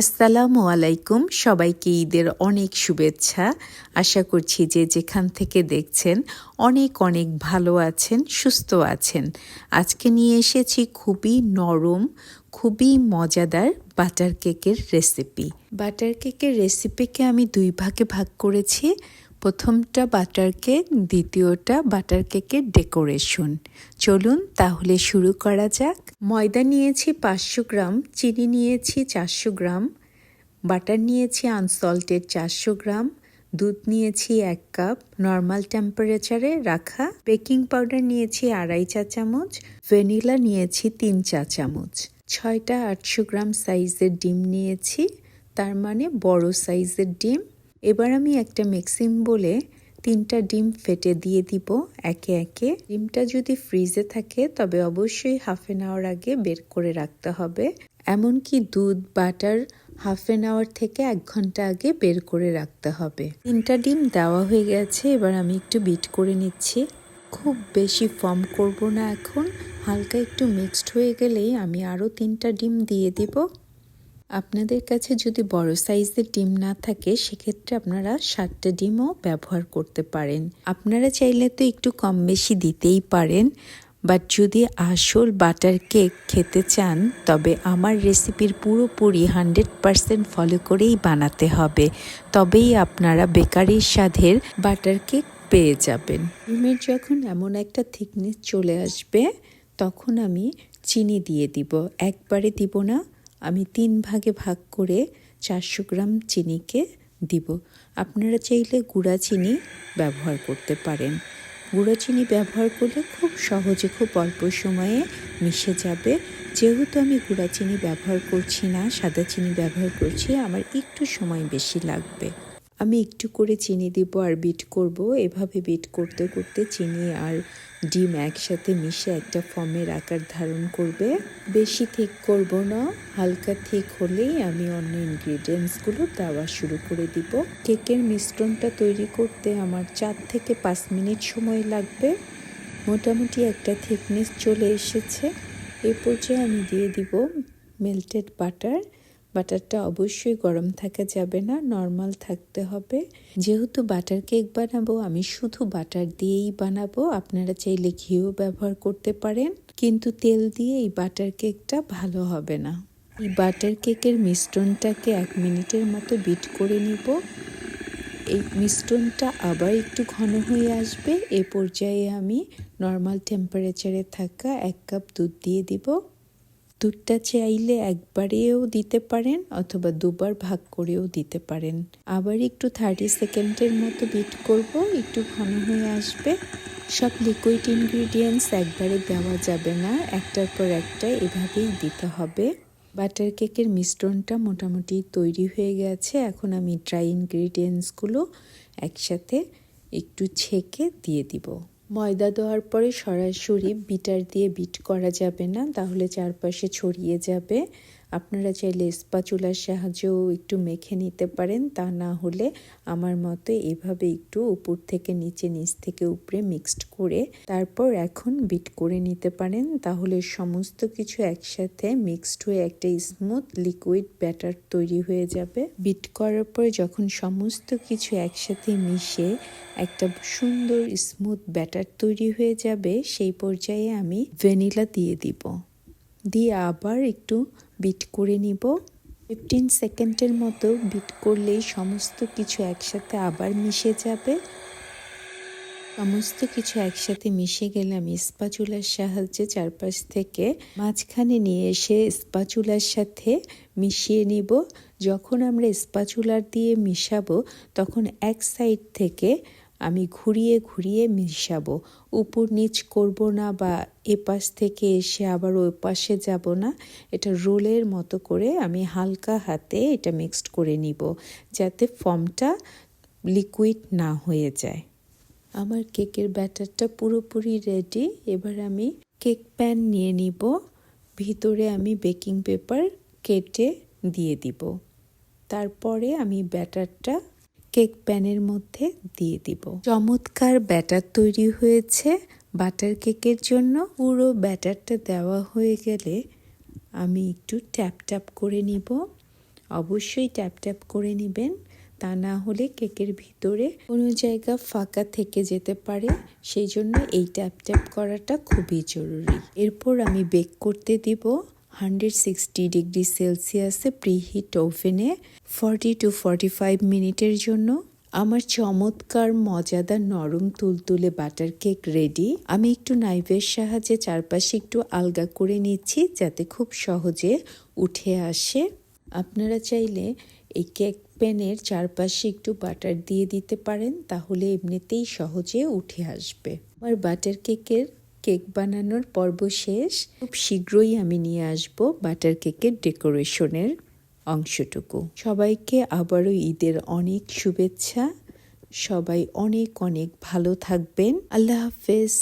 আসসালামু আলাইকুম। সবাইকে ঈদের অনেক শুভেচ্ছা। আশা করছি যে যেখান থেকে দেখছেন অনেক অনেক ভালো আছেন, সুস্থ আছেন। আজকে নিয়ে এসেছি খুবই নরম, খুবই মজাদার বাটার কেকের রেসিপি বাটার কেকের রেসিপিকে আমি দুই ভাগে ভাগ করেছি। প্রথমটা বাটার কেক দ্বিতীয়টা বাটার কেকের ডেকোরেশন চলুন তাহলে শুরু করা যাক। ময়দা নিয়েছি পাঁচশো গ্রাম, চিনি নিয়েছি চারশো গ্রাম বাটার নিয়েছি আনসল্টেড চারশো গ্রাম, দুধ নিয়েছি এক কাপ নর্মাল টেম্পারেচারে রাখা। বেকিং পাউডার নিয়েছি আড়াই চা চামচ ভ্যানিলা নিয়েছি তিন চা চামচ। ছয়টা আটশো গ্রাম সাইজের ডিম নিয়েছি, তার মানে বড় সাইজের ডিম। এবার আমি একটা মিক্সিং বলে তিনটা ডিম ফেটে দিয়ে দিব একে একে। ডিমটা যদি ফ্রিজে থাকে, তবে অবশ্যই হাফ এন আওয়ার আগে বের করে রাখতে হবে। এমনকি দুধ বাটার হাফ এন আওয়ার থেকে এক ঘণ্টা আগে বের করে রাখতে হবে। তিনটা ডিম দেওয়া হয়ে গেছে, এবার আমি একটু বিট করে নিচ্ছি। খুব বেশি ফর্ম করব না এখন, হালকা একটু মিক্সড হয়ে গেলেই আমি আরও তিনটা ডিম দিয়ে দিব। আপনাদের কাছে যদি বড় সাইজের ডিম না থাকে, সেক্ষেত্রে আপনারা সাতটা ডিমও ব্যবহার করতে পারেন। আপনারা চাইলে তো একটু কম বেশি দিতেই পারেন, বাট যদি আসল বাটার কেক খেতে চান, তবে আমার রেসিপির পুরোপুরি হান্ড্রেড পারসেন্ট ফলো করেই বানাতে হবে। তবেই আপনারা বেকারির স্বাদের বাটার কেক পেয়ে যাবেন। ডিমের যখন এমন একটা থিকনেস চলে আসবে, তখন আমি চিনি দিয়ে দিব। একবারে দিব না আমি তিন ভাগে ভাগ করে চারশো গ্রাম চিনিকে দিব। আপনারা চাইলে গুঁড়া চিনি ব্যবহার করতে পারেন। গুঁড়ো চিনি ব্যবহার করলে খুব সহজে খুব অল্প সময়ে মিশে যাবে। যেহেতু আমি গুঁড়া চিনি ব্যবহার করছি না, সাদা চিনি ব্যবহার করছি, আমার একটু সময় বেশি লাগবে। আমি একটু করে চিনি দিব আর বিট করব। এভাবে বিট করতে করতে চিনি আর ডিম একসাথে মিশে একটা ফর্মের আকার ধারণ করবে। বেশি ঠিক করব না, হালকা ঠিক হলেই আমি অন্য ইনগ্রিডিয়েন্টসগুলো দেওয়া শুরু করে দিব। কেকের মিশ্রণটা তৈরি করতে আমার চার থেকে পাঁচ মিনিট সময় লাগবে। মোটামুটি একটা থিকনেস চলে এসেছে। এ পর্যায়ে আমি দিয়ে দিব মেল্টেড বাটার বাটারটা অবশ্যই গরম থাকা যাবে না, নর্মাল থাকতে হবে। যেহেতু বাটার কেক বানাবো, আমি শুধু বাটার দিয়েই বানাবো, আপনারা চাইলে ঘিও ব্যবহার করতে পারেন, কিন্তু তেল দিয়ে এই বাটার কেকটা ভালো হবে না। এই বাটার কেকের মিশ্রণটাকে এক মিনিটের মতো বিট করে নিব। এই মিশ্রণটা আবার একটু ঘন হয়ে আসবে। এ পর্যায়ে আমি নর্মাল টেম্পারেচারে থাকা এক কাপ দুধ দিয়ে দিব। দুধটা চাইলে একবারেও দিতে পারেন অথবা দুবার ভাগ করেও দিতে পারেন। আবার একটু থার্টি সেকেন্ডের মতো বিট করব, একটু ঘন হয়ে আসবে। সব লিকুইড ইনগ্রিডিয়েন্টস একবারে দেওয়া যাবে না, একটার পর একটা এভাবেই দিতে হবে। বাটার কেকের মিশ্রণটা মোটামুটি তৈরি হয়ে গেছে, এখন আমি ড্রাই ইনগ্রিডিয়েন্টসগুলো একসাথে একটু ছেঁকে দিয়ে দিব। ময়দা দেওয়ার পরে সরাসরি বিটার দিয়ে বিট করা যাবে না তাহলে চারপাশে ছড়িয়ে যাবে। আপনারা চাইলে স্পাচুলার সাহায্যেও একটু মেখে নিতে পারেন, তা না হলে আমার মতে এভাবে একটু উপর থেকে নিচে, নিচ থেকে উপরে মিক্সড করে তারপর এখন বিট করে নিতে পারেন। তাহলে সমস্ত কিছু একসাথে মিক্সড হয়ে একটা স্মুথ লিকুইড ব্যাটার তৈরি হয়ে যাবে। বিট করার পরে যখন সমস্ত কিছু একসাথে মিশে একটা সুন্দর স্মুথ ব্যাটার তৈরি হয়ে যাবে, সেই পর্যায়ে আমি ভ্যানিলা দিয়ে দিব। দিয়ে আবার একটু বিট করে নিব। ফিফটিন সেকেন্ডের মতো বিট করলেই সমস্ত কিছু একসাথে আবার মিশে যাবে। সমস্ত কিছু একসাথে মিশে গেলে আমি স্পাচুলার সাহায্যে চারপাশ থেকে মাঝখানে নিয়ে এসে স্পাচুলার সাথে মিশিয়ে নিব। যখন আমরা স্পাচুলার দিয়ে মিশাবো, তখন এক সাইড থেকে আমি ঘুরিয়ে ঘুরিয়ে মিশাবো। উপর নিচ করব না বা এপাশ থেকে এসে আবার ওই পাশে যাব না। এটা রোলের মতো করে আমি হালকা হাতে এটা মিক্সড করে নিব যাতে ফর্মটা লিকুইড না হয়ে যায়। আমার কেকের ব্যাটারটা পুরোপুরি রেডি এবার আমি কেক প্যান নিয়ে নিব। ভিতরে আমি বেকিং পেপার কেটে দিয়ে দিব। তারপরে আমি ব্যাটারটা কেক প্যানের মধ্যে দিয়ে দিব। চমৎকার ব্যাটার তৈরি হয়েছে। বাটার কেকের জন্য পুরো ব্যাটারটা দেওয়া হয়ে গেলে আমি একটু ট্যাপ ট্যাপ করে নিব। অবশ্যই ট্যাপ ট্যাপ করে নেবেন। তা না হলে কেকের ভিতরে কোনো জায়গা ফাঁকা থেকে যেতে পারে। সেই জন্য এই ট্যাপ ট্যাপ করাটা খুবই জরুরি। এরপর আমি বেক করতে দিব। হান্ড্রেড সিক্সটি ডিগ্রি সেলসিয়াসে প্রিহিট ওভেনে ফর্টি টু ফর্টি ফাইভ মিনিটের জন্য আমার চমৎকার, মজাদার, নরম, তুলতুলে বাটার কেক রেডি আমি একটু নাইভের সাহায্যে চারপাশে একটু আলগা করে নিচ্ছি যাতে খুব সহজে উঠে আসে। আপনারা চাইলে এই কেক প্যানের চারপাশে একটু বাটার দিয়ে দিতে পারেন, তাহলে এমনিতেই সহজে উঠে আসবে। আমার বাটার কেকের কেক বানানোর পর্ব শেষ। খুব শীঘ্রই আমি নিয়ে আসব বাটার কেকের ডেকোরেশনের অংশটুকু। সবাইকে আবারও ঈদের অনেক শুভেচ্ছা। সবাই অনেক অনেক ভালো থাকবেন। আল্লাহ হাফেজ।